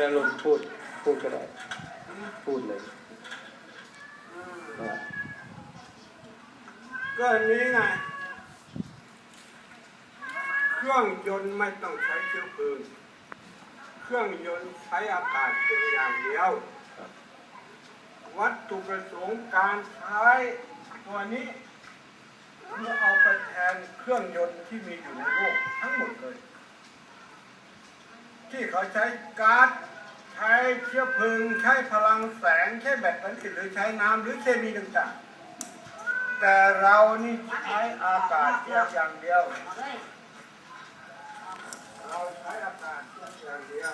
แล้วลงพูดพูดก็ได้ พูดเลยก็อันนี้ไงเครื่องยนต์ไม่ต้องใช้เชื้อเพลิงเครื่องยนต์ใช้อากาศเพียงอย่างเดียว วัตถุประสงค์การใช้ตัวนี้เพื่อเอาไปแทนเครื่องยนต์ที่มีอยู่ในโลกทั้งหมดเลย ที่เขาใช้ก๊าซใช้เชื้อเพลิง ใช้พลังแสง ใช้แบตเตอรี่หรือใช้น้ำหรือเคมีต่างๆ แต่เรานี่ใช้อากาศเพียงอย่างเดียว เราใช้อากาศเพียงอย่างเดียว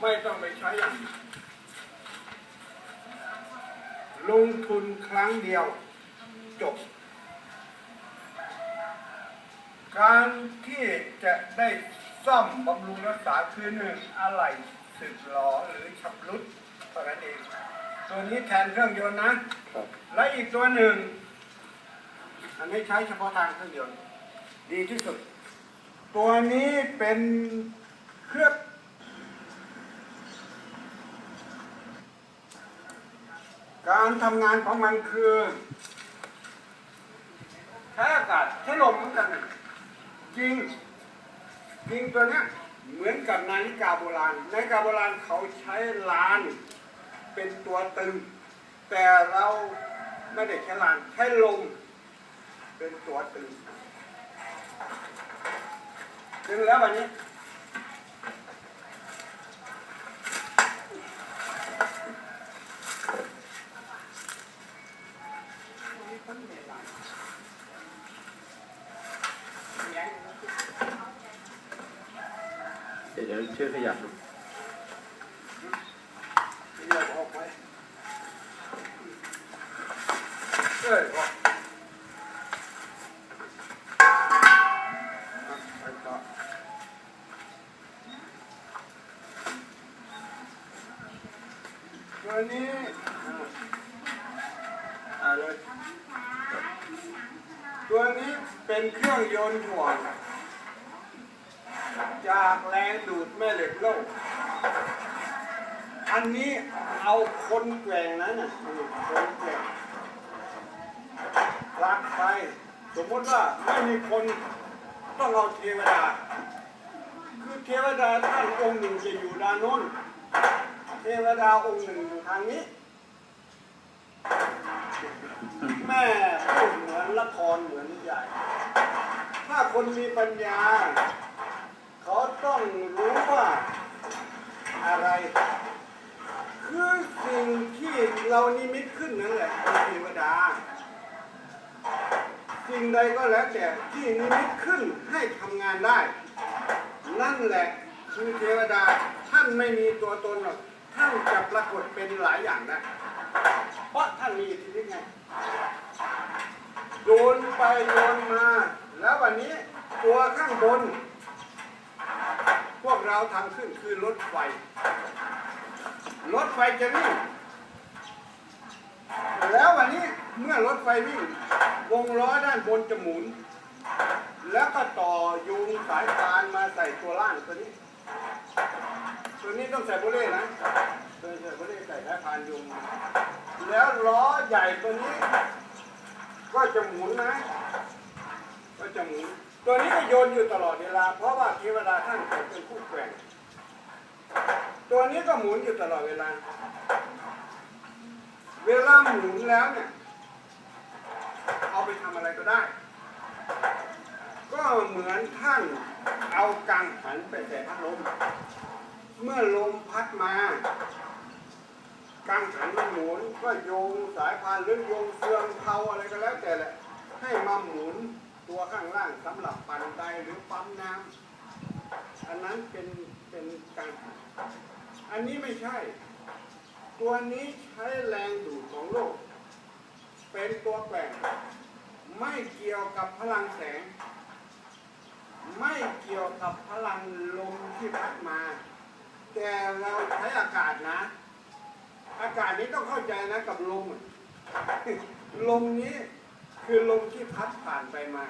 ไม่ต้องไปใช้อย่างลงทุนครั้งเดียวจบ การที่จะได้ ซ่อมบำรุงรักษาคือหนึ่งอะไรสึกหรอหรือชำรุดเท่านั้นเอง ตัวนี้แทนเครื่องยนต์นะครับและอีกตัวหนึ่ง อันนี้ใช้เฉพาะทางเครื่องยนต์ ดีที่สุด ตัวนี้เป็นเครื่องการทำงานของมันคือใช้อากาศใช้ลมเหมือนกันนะจริง จริงตัวเนี้ยเหมือนกับนาฬิกาโบราณ นาฬิกาโบราณเขาใช้ลานเป็นตัวตึง แต่เราไม่ได้ใช้ลานใช้ลมเป็นตัวตึงตึงแล้ววันนี้เดี๋ยว เดี๋ยวช่วยขยับดูเลืออกไปเอ้ยออกไปต่อตัวนี้อะอ่าเลยตัวนี้เป็นเครื่องยนต์ถ่วง จากแรงดูดแม่เหล็กโลก อันนี้เอาคนแกว่งนั้นน่ะคนแกว่งลากไป สมมติว่าไม่มีคนต้องเอาเทวดา คือเทวดาท่านองค์หนึ่งจะอยู่ด้านโน้น เทวดาองค์หนึ่งอยู่ทางนี้ แม่พูดเหมือนละครเหมือนนิยายถ้าคนมีปัญญา ต้องรู้ว่าอะไร คือสิ่งที่เรานิมิตขึ้นนั่นแหละเป็นเทวดา สิ่งใดก็แล้วแต่ที่นิมิตขึ้นให้ทำงานได้ นั่นแหละคือเทวดาท่านไม่มีตัวตนหรอกท่านจะปรากฏเป็นหลายอย่างได้เพราะท่านมีอิทธิฤทธิ์ไงโยนไปโยนมา แล้ววันนี้ตัวข้างบน พวกเราทำขึ้นคือรถไฟ รถไฟจะวิ่ง แล้ววันนี้เมื่อรถไฟวิ่ง วงล้อด้านบนจะหมุน แล้วก็ต่อยูงสายพานมาใส่ตัวล่างตัวนี้ ตัวนี้ต้องใส่โบเล่นะตัวใส่โบเล่ใส่สายพานยูงแล้วล้อใหญ่ตัวนี้ ก็จะหมุนนะ ก็จะหมุน ตัวนี้ก็โยนอยู่ตลอดเวลา เพราะว่าเทวดาท่านเป็นผู้แกว่ง ตัว นี้ก็หมุนอยู่ตลอดเวลา เวลาหมุนแล้วเนี่ย เอาไปทำอะไรก็ได้ ก็เหมือนท่านเอากังหันไปใส่พัดลม เมื่อลมพัดมากังหันมันหมุนก็โยงสายพานหรือโยงเฟืองเผาอะไรก็แล้วแต่แหละ ให้มาหมุนตัวข้างล่างสำหรับปั่นไดหรือปั๊มน้ำอันนั้นเป็นเป็นกังหัน อันนี้ไม่ใช่ ตัวนี้ใช้แรงดูดของโลก เป็นตัวแกว่งไม่เกี่ยวกับพลังแสง ไม่เกี่ยวกับพลังลมที่พัดมา แต่เราใช้อากาศนะ อากาศนี้ต้องเข้าใจนะกับลม ลมนี้คือลมที่พัดผ่านไปมา